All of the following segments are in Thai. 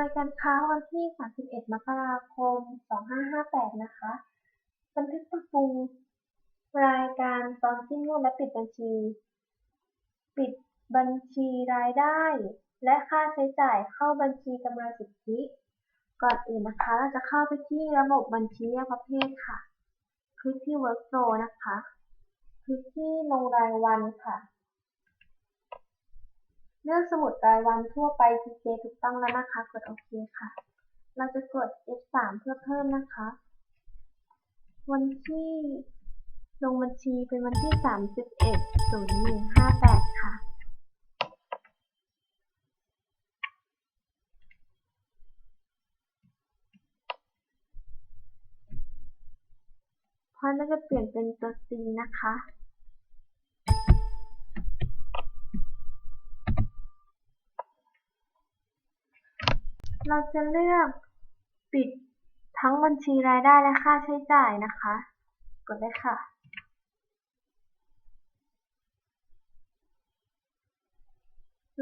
รายการค้าวันที่ 31 มกราคม 2558 นะคะ บันทึกปรับปรุงรายการตอนสิ้นงวดและปิดบัญชี ปิดบัญชีรายได้ และค่าใช้จ่ายเข้าบัญชีกำไรสุทธิ ก่อนอื่นนะคะเราจะเข้าไปที่ระบบบัญชีประเภทค่ะ คลิกที่ Workflow นะคะ คลิกที่ลงรายวันค่ะ เลือกสมุดรายวันทั่วไป TK ถูกต้องแล้วนะคะ กดโอเคค่ะ เราจะกด F3 เพื่อเพิ่มนะคะ วันที่ลงบัญชีเป็นวันที่ 31 0158 ค่ะพราะเราจะเปลี่ยนเป็นตัว C นะคะ เราจะเลือกปิดทั้งบัญชีรายได้และค่าใช้จ่ายนะคะ กดเลยค่ะ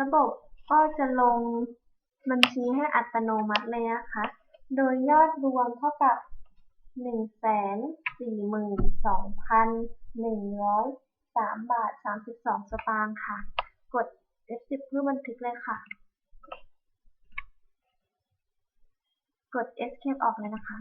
ระบบก็จะลงบัญชีให้อัตโนมัติเลยนะคะ โดยยอดรวมเท่ากับ 142,103 บาท 32 สตางค์ค่ะ กด F10 เพื่อบันทึกเลยค่ะ กด Escape ออกเลยนะคะ